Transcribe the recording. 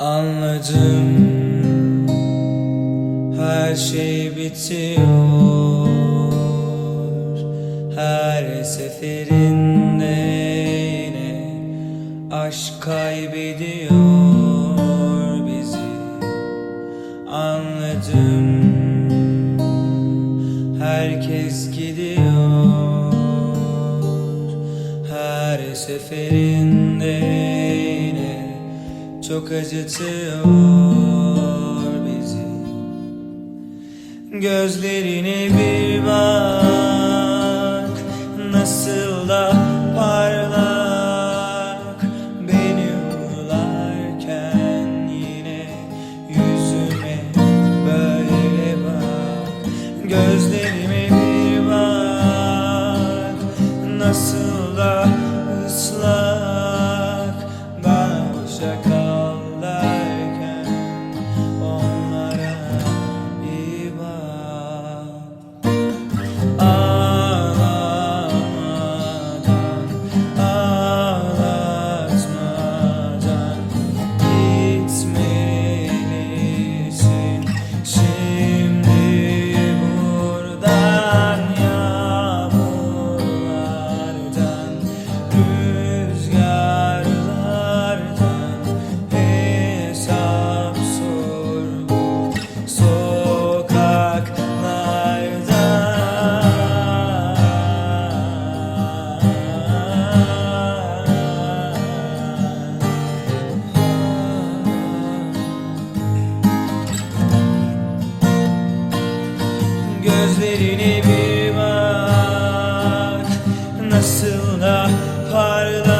Anladım. Her şey bitiyor. Her seferinde yine aşk kaybediyor bizi. Anladım. Herkes gidiyor. Her seferinde çok acıtıyor bizi. Gözlerine bir bak Nasıl da parlak. Beni uğurlarken yine Yüzüme böyle bak. Gözlerime bir bak Nasıl gözlerine bir bak. Nasıl da parlar